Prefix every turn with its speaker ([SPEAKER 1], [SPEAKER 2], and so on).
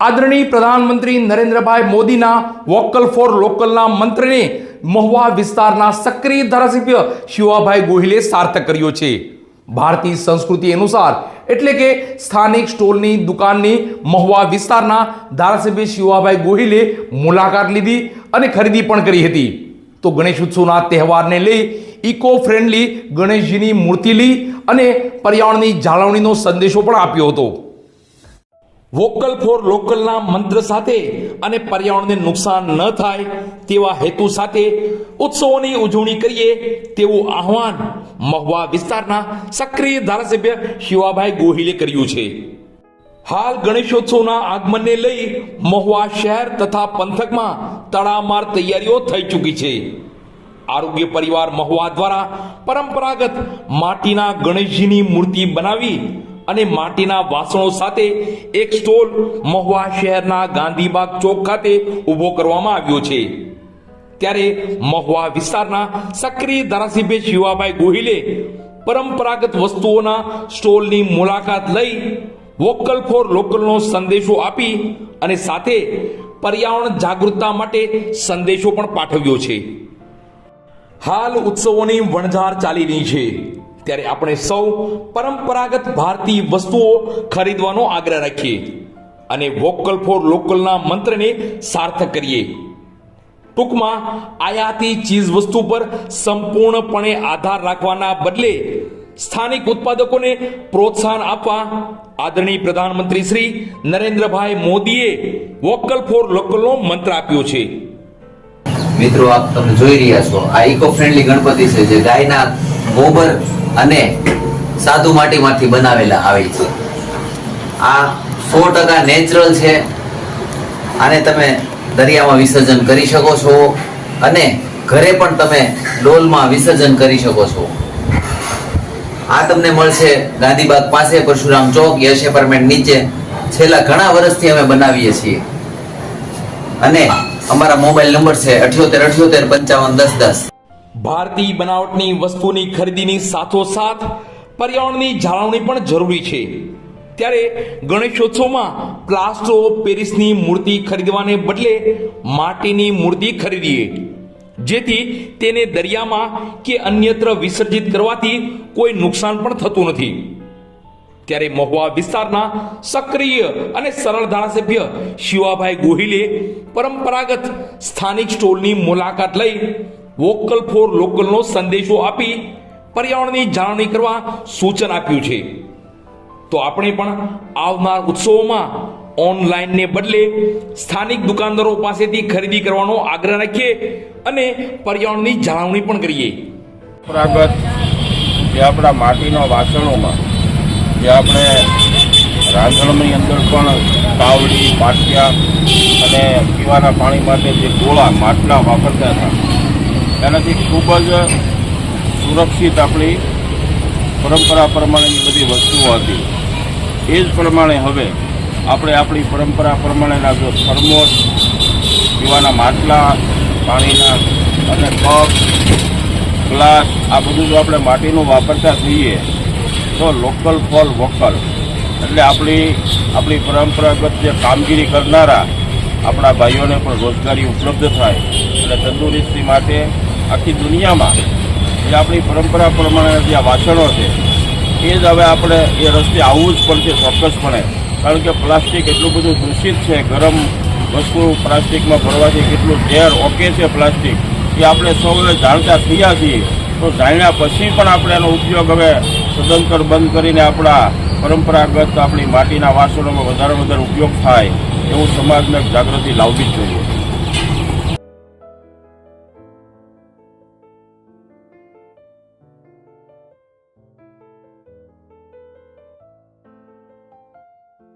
[SPEAKER 1] આદરણીય પ્રધાનમંત્રી નરેન્દ્રભાઈ મોદીના વોકલ ફોર લોકલના મંત્રને મહુવા વિસ્તારના સક્રિય ધારાસભ્ય શિવાભાઈ ગોહિલે સાર્થક કર્યો છે. ભારતીય સંસ્કૃતિ અનુસાર એટલે કે સ્થાનિક સ્ટોલની દુકાનની મહુવા વિસ્તારના ધારાસભ્ય શિવાભાઈ ગોહિલે મુલાકાત લીધી અને ખરીદી પણ કરી હતી. તો ગણેશ ઉત્સવના તહેવારને લઈ ઇકો ફ્રેન્ડલી ગણેશજીની મૂર્તિ લઈ અને પર્યાવરણની જાળવણીનો સંદેશો પણ આપ્યો હતો. વોકલ ફોર લોકલના મંત્ર સાથે અને પર્યાવરણને નુકસાન ન થાય તેવા હેતુ સાથે ઉત્સવોની ઉજવણી કરીએ તેવું આહવાન મહુવા વિસ્તારના સક્રિય ધારાસભ્ય શિવાભાઈ ગોહિલે કર્યું છે. હાલ ગણેશોત્સવના આગમનને લઈ મહુવા શહેર તથા પંથકમાં તડામાર તૈયારીઓ થઈ ચૂકી છે. આરોગ્ય પરિવાર મહુવા દ્વારા પરંપરાગત માટીના ગણેશજીની મૂર્તિ બનાવી અને માટીના વાસણો સાથે એક સ્ટોલ મહુવા શહેરના ગાંધીબાગ ચોક ખાતે ઊભો કરવામાં આવ્યો છે. ત્યારે મહુવા વિસ્તારના સક્રિય ધારાસભ્ય શિવાભાઈ ગોહિલે પરંપરાગત વસ્તુઓના સ્ટોલની મુલાકાત લઈ વોકલ ફોર લોકલનો સંદેશો આપી અને સાથે પર્યાવરણ જાગૃતતા માટે સંદેશો પણ પાઠવ્યો છે. હાલ ઉત્સવોની વણઝાર ચાલી રહી છે. ત્યારે આપણે સૌ પરંપરાગત ભારતીય વસ્તુઓ ખરીદવાનો આગ્રહ રાખીએ અને વોકલ ફોર લોકલના મંત્રને સાર્થક કરીએ. ટૂંકમાં આયાતી ચીજ વસ્તુ પર સંપૂર્ણપણે આધાર રાખવાના બદલે સ્થાનિક ઉત્પાદકોને પ્રોત્સાહન આપવા આદરણીય પ્રધાનમંત્રી શ્રી નરેન્દ્રભાઈ મોદીએ વોકલ ફોર લોકલનો મંત્ર આપ્યો છે.
[SPEAKER 2] મિત્રો, આપ તમે જોઈ રહ્યા છો, આ ઇકો ફ્રેન્ડલી ગણપતિ છે જે ગાયના ગોબર અને સાદુ માટીમાંથી બનાવેલા આવે છે. આ સો ટકા નેચરલ છે. આને તમે દરિયામાં વિસર્જન કરી શકો છો અને ઘરે પણ તમે ડોલમાં વિસર્જન કરી શકો છો. આ તમને મળશે ગાંધીબાગ પાસે પરશુરામ ચોક, યશ એપાર્ટમેન્ટ નીચે. છેલ્લા ઘણા વર્ષથી અમે બનાવીએ છીએ. અને અમારા મોબાઈલ નંબર છે અઠ્યોતેર અઠ્યોતેર, પંચાવન, દસ દસ.
[SPEAKER 1] ભારતીય બનાવટની વસ્તુની ખરીદીની સાથોસાથ પર્યાવરણની જાળવણી પણ જરૂરી છે. ત્યારે ગણેશોત્સવમાં પ્લાસ્ટર ઓફ પેરિસની મૂર્તિ ખરીદવાને બદલે માટીની મૂર્તિ ખરીદીએ. જેથી તેને દરિયામાં કે અન્યત્ર વિસર્જિત કરવાથી કોઈ નુકસાન પણ થતું નથી. ત્યારે મહુવા વિસ્તારના સક્રિય અને સરળ ધારાસભ્ય શિવાભાઈ ગોહિલે પરંપરાગત સ્થાનિક સ્ટોલની મુલાકાત લઈ વોકલ ફોર લોકલનો સંદેશો આપી પર્યાવરણની જાળવણી કરવા સૂચન આપ્યું છે. તો આપણે પણ આવનાર ઉત્સવોમાં ઓનલાઈનને બદલે સ્થાનિક દુકાનદારો પાસેથી ખરીદી કરવાનો આગ્રહ રાખીએ અને પર્યાવરણની જાળવણી પણ કરીએ.
[SPEAKER 3] પરંપરાગત જે આપણા માટીના વાસણોમાં, જે આપણે રાંધણની અંદર પણ કાવડી, પાટિયા અને પીવાના પાણી માટે જે ગોળા, માટલા વાપરતા હતા એનાથી ખૂબ જ સુરક્ષિત આપણી પરંપરા પ્રમાણેની બધી વસ્તુઓ હતી. એ જ પ્રમાણે હવે આપણે આપણી પરંપરા પ્રમાણેના જો થર્મોસ પીવાના માટલા, પાણીના અને કપ ગ્લાસ, આ બધું જો આપણે માટીનું વાપરતા થઈએ, તો લોકલ ફોર વોકલ. એટલે આપણી આપણી પરંપરાગત જે કામગીરી કરનારા આપણા ભાઈઓને પણ રોજગારી ઉપલબ્ધ થાય. અને તંદુરસ્તી માટે આખી દુનિયામાં જે આપણી પરંપરા પ્રમાણે જે વાસણો છે, એ જ હવે આપણે એ રસ્તે આવવું જ પડશે ચોક્કસપણે. કારણ કે પ્લાસ્ટિક એટલું બધું દૂષિત છે, ગરમ વસ્તુ પ્લાસ્ટિકમાં ભરવાથી કેટલું ઝેર ઓકે છે પ્લાસ્ટિક. એ આપણે સૌએ જાણતા થયા છીએ. તો જાણ્યા પછી પણ આપણે એનો ઉપયોગ હવે સદંતર બંધ કરીને આપણા પરંપરાગત આપણી માટીના વાસણોમાં વધારે વધારે ઉપયોગ થાય, એવું સમાજને જાગૃતિ લાવવી જ જોઈએ.